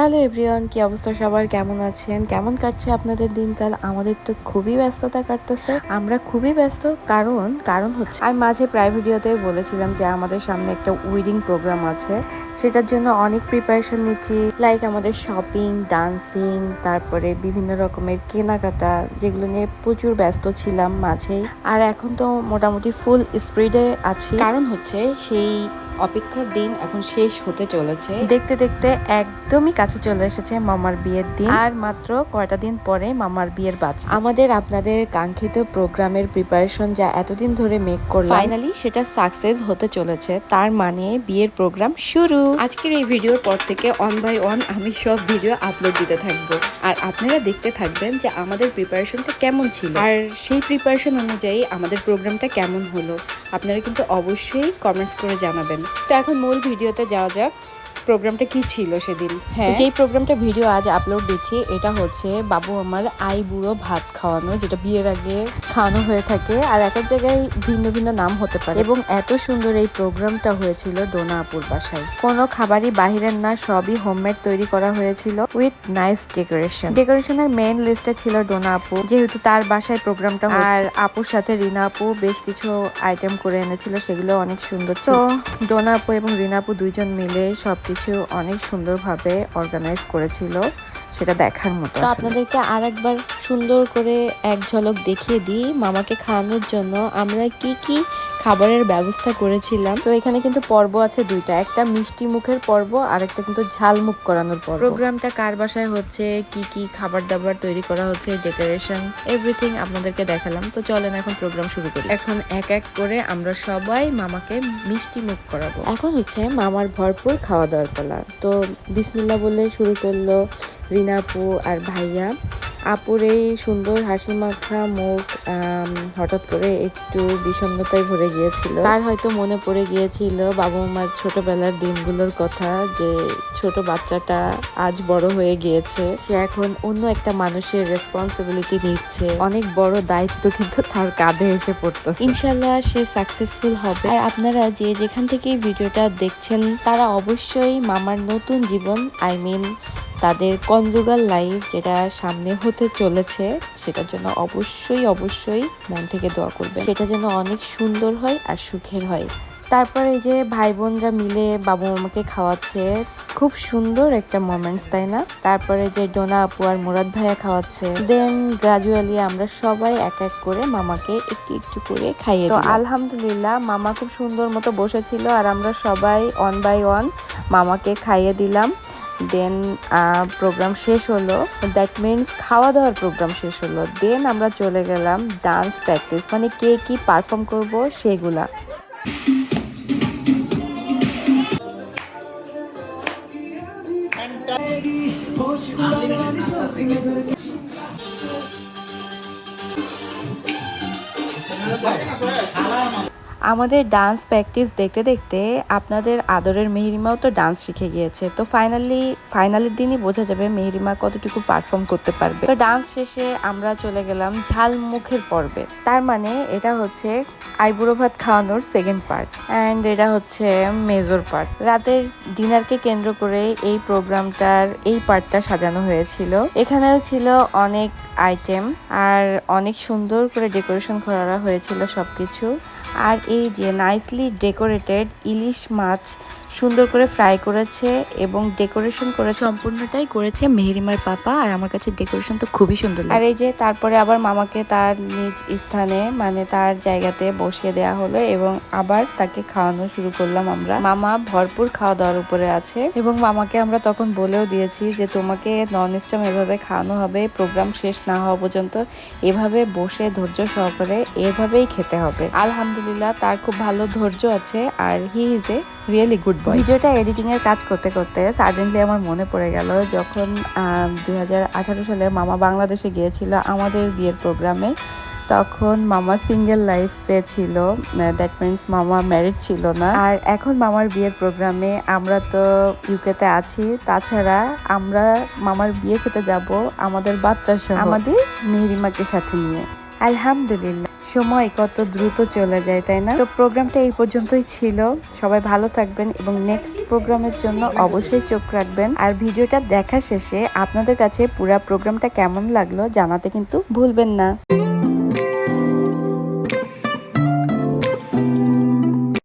Hello everyone, কি অবস্থা? সবার কেমন আছেন? কেমন কাটছে আপনাদের দিনকাল? আমাদের তো খুবই ব্যস্ততা কাটতেছে। আমরা খুবই ব্যস্ত, কারণ কারণ হচ্ছে আমি মাঝে প্রায় ভিডিওতে বলেছিলাম যে আমাদের সামনে একটা উইডিং প্রোগ্রাম আছে। সেটার জন্য অনেক প্রিপারেশন নিচ্ছি। লাইক আমাদের শপিং ডান্সিং তারপরে বিভিন্ন রকমের কেনাকাটা, যেগুলো নিয়ে প্রচুর ব্যস্ত ছিলাম মাঝেই। আর এখন তো মোটামুটি ফুল স্পিডে আছি। কারণ হচ্ছে, সেই অপেক্ষার দিন এখন শেষ হতে চলেছে। দেখতে দেখতে একদমই কাছে চলে এসেছে মামার বিয়ের দিন। আর মাত্র কয়টা দিন পরে মামার বিয়ের বাজ আমাদের আপনাদের কাঙ্ক্ষিত প্রোগ্রামের প্রিপারেশন যা এতদিন ধরে মেক করলাম ফাইনালি সেটা সাকসেস হতে চলেছে। তার মানে বিয়ের প্রোগ্রাম শুরু। আজকের এই ভিডিওর পর থেকে অন বাই অন আমি সব ভিডিও আপলোড দিতে থাকব। আর আপনারা দেখতে থাকবেন যে আমাদের প্রিপারেশনটা কেমন ছিল। আর সেই প্রিপারেশন অনুযায়ী আমাদের প্রোগ্রামটা কেমন হলো। আপনারা কিন্তু অবশ্যই কমেন্টস করে জানাবেন। তো এখন মূল ভিডিওতে যাওয়া যাক। প্রোগ্রামটা কি ছিল সেদিন? হ্যাঁ। যেই প্রোগ্রামটা ভিডিও আজ আপলোড দিচ্ছি এটা হচ্ছে বাবু আমার আই বুড়ো ভাত খাওয়ানো যেটা বিয়ের আগে খাওয়ানো হয়ে থাকে। আর এক এক জায়গায় ভিন্ন ভিন্ন নাম হতে পারে। এবং এত সুন্দর এই প্রোগ্রামটা হয়েছিল ডোনা আপুর বাসায়। কোনো খাবারই বাহিরের না সবই হোমমেড তৈরি করা হয়েছিল উইথ নাইস ডেকোরেশন ডেকোরেশনের মেইন লিস্টে ছিল ডোনা আপু যেহেতু তার বাসায় প্রোগ্রামটা আর আপুর সাথে রিনা আপু বেশ কিছু আইটেম করে এনেছিল সেগুলো অনেক সুন্দর তো ডোনা আপু এবং রিনা আপু দুইজন মিলে সবকিছু অনেক সুন্দরভাবে অর্গানাইজ করেছিল সেটা দেখার মতো তো আপনাদেরকে আর একবার সুন্দর করে এক ঝলক দেখিয়ে দিই মামাকে খাওয়ানোর জন্য আমরা কি কি খাবারের ব্যবস্থা করেছিলাম। তো এখানে কিন্তু পর্ব আছে দুইটা। একটা মিষ্টি মুখের পর্ব আর একটা কিন্তু ঝাল মুখ করানোর পর্ব। প্রোগ্রামটা কার বাসায় হচ্ছে? কি কি খাবার দাবার তৈরি করা হচ্ছে? ডেকোরেশন এভরিথিং আপনাদেরকে দেখালাম। তো চলেন এখন প্রোগ্রাম শুরু করি। এখন এক এক করে আমরা সবাই মামাকে মিষ্টি মুখ করাবো। এখন হচ্ছে মামার ভরপুর খাওয়া দাওয়ার পালা। তো বিসমিল্লা বলে শুরু করল রিনাপু আর ভাইয়া। আপুর এই সুন্দর হাসি মাখা মুখ হঠাৎ করে একটু বিষণ্ণতায় ভরে গিয়েছিল। তার হয়তো মনে পড়ে গিয়েছিল বাবা মার ছোটবেলার দিনগুলোর কথা যে ছোট বাচ্চাটা আজ বড় হয়ে গিয়েছে। সে এখন অন্য একটা মানুষের রেসপন্সিবিলিটি নিচ্ছে। অনেক বড় দায়িত্ব কিন্তু তার কাঁধে এসে পড়তো ইনশাল্লাহ সে সাকসেসফুল হবে। আর আপনারা যে যেখান থেকে ভিডিওটা দেখছেন তারা অবশ্যই মামার নতুন জীবন আই মিন তাদের কনজুগাল লাইফ যেটা সামনে হতে চলেছে সেটার জন্য অবশ্যই অবশ্যই মন থেকে দোয়া করবেন। সেটা যেন অনেক সুন্দর হয় আর সুখের হয়। তারপরে এই যে ভাই বোনরা মিলে বাবু মামাকে খাওয়াচ্ছে খুব সুন্দর একটা মোমেন্টস তাই না? তারপরে যে ডোনা আপু আর মুরাদ ভাইয়া খাওয়াচ্ছে দেন গ্রাজুয়ালি আমরা সবাই এক এক করে মামাকে একটু একটু করে খাইয়ে তো আলহামদুলিল্লাহ মামা খুব সুন্দর মতো বসেছিল আর আমরা সবাই অন বাই ওয়ান মামাকে খাইয়ে দিলাম। দেন প্রোগ্রাম শেষ হলো। দ্যাট মিনস খাওয়া দাওয়ার প্রোগ্রাম শেষ হলো। দেন আমরা চলে গেলাম ডান্স প্র্যাকটিস মানে কে কি পারফর্ম করব সেগুলা। আমাদের ডান্স প্র্যাকটিস দেখতে দেখতে আপনাদের আদরের মেহরিমাও তো ডান্স শিখে গিয়েছে। তো ফাইনালি ফাইনালের দিনই বোঝা যাবে মেহরিমা কতটুকু পারফর্ম করতে পারবে। তো ডান্স শেষে আমরা চলে গেলাম ঝাল মুখের পর্বে। তার মানে এটা হচ্ছে আইবুড়ো ভাত খাওয়ানোর সেকেন্ড পার্ট অ্যান্ড এটা হচ্ছে মেজর পার্ট রাতের ডিনারকে কেন্দ্র করে এই প্রোগ্রামটার এই পার্টটা সাজানো হয়েছিল। এখানেও ছিল অনেক আইটেম আর অনেক সুন্দর করে ডেকোরেশন করা হয়েছিল সবকিছু। আর এই যে নাইসলি ডেকোরেটেড ইলিশ মাছ সুন্দর করে ফ্রাই করেছে এবং ডেকোরেশন করে সম্পূর্ণটাই করেছে মেহরিমার পাপা আর আমার কাছে ডেকোরেশন তো খুবই সুন্দর আর এই যে তারপরে আবার মামাকে তার নিজ স্থানে মানে তার জায়গাতে বসিয়ে দেওয়া হলো এবং আবার তাকে খাওয়ানো শুরু করলাম আমরা। মামা ভরপুর খাওয়া দাওয়ার উপরে আছে এবং মামাকে আমরা তখন বলেও দিয়েছি যে তোমাকে নন স্টপ এভাবে খাওয়ানো হবে প্রোগ্রাম শেষ না হওয়া পর্যন্ত এভাবে বসে ধৈর্য সহকারে এভাবেই খেতে হবে। আলহামদুলিল্লাহ তার খুব ভালো ধৈর্য আছে আর he is a really good boy ভিডিওটা এডিটিংয়ের কাজ করতে করতে সাডেনলি আমার মনে পড়ে গেল যখন দু হাজার আঠারো সালে মামা বাংলাদেশে গিয়েছিল আমাদের বিয়ের প্রোগ্রামে তখন মামা সিঙ্গেল লাইফে ছিল দ্যাট মিনস মামা ম্যারিড ছিল না। আর এখন মামার বিয়ের প্রোগ্রামে আমরা তো ইউকেতে আছি তাছাড়া আমরা মামার বিয়ে খেতে যাব আমাদের বাচ্চা সহ। আমাদের মেহরিমাকে সাথে নিয়ে। আলহামদুলিল্লাহ। সময় কত দ্রুত চলে যায়, তাই না? তো প্রোগ্রামটা এই পর্যন্তই ছিল। সবাই ভালো থাকবেন এবং নেক্সট প্রোগ্রামের জন্য অবশ্যই চোখ রাখবেন। আর ভিডিওটা দেখা শেষে আপনাদের কাছে পুরা প্রোগ্রামটা কেমন লাগল জানাতে কিন্তু ভুলবেন না।